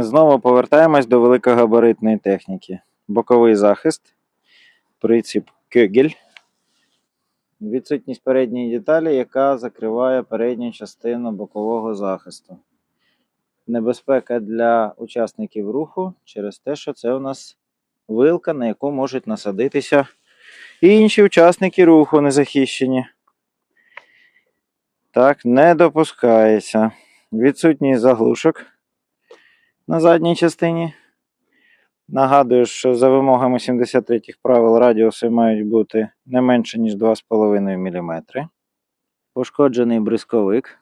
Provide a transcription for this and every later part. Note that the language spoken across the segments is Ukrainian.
Знову повертаємось до великогабаритної техніки. Боковий захист, приціп кегель, відсутність передньої деталі, яка закриває передню частину бокового захисту. Небезпека для учасників руху через те, що це у нас вилка, на яку можуть насадитися і інші учасники руху незахищені. Так, не допускається. Відсутність заглушок на задній частині. Нагадую, що за вимогами 73 правил радіуси мають бути не менше, ніж 2,5 мм. Пошкоджений бризковик.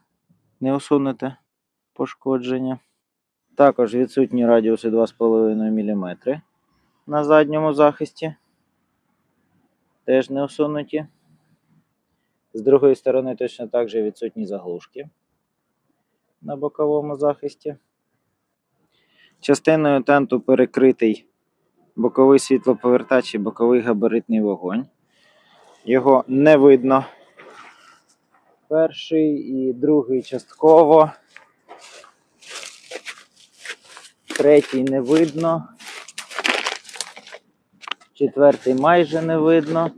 Не усунете пошкодження. Також відсутні радіуси 2,5 мм на задньому захисті. Теж не усунуті. З другої сторони точно так же відсутні заглушки на боковому захисті. Частиною тенту перекритий боковий світлоповертач і боковий габаритний вогонь. Його не видно. Перший і другий частково. Третій не видно. Четвертий майже не видно.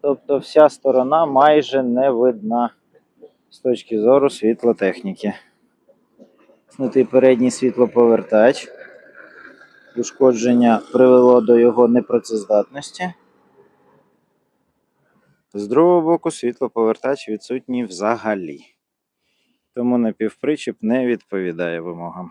Тобто вся сторона майже не видна з точки зору світлотехніки. Снутий передній світлоповертач. Ушкодження привело до його непрацездатності. З другого боку світлоповертач відсутній взагалі. Тому напівпричіп не відповідає вимогам.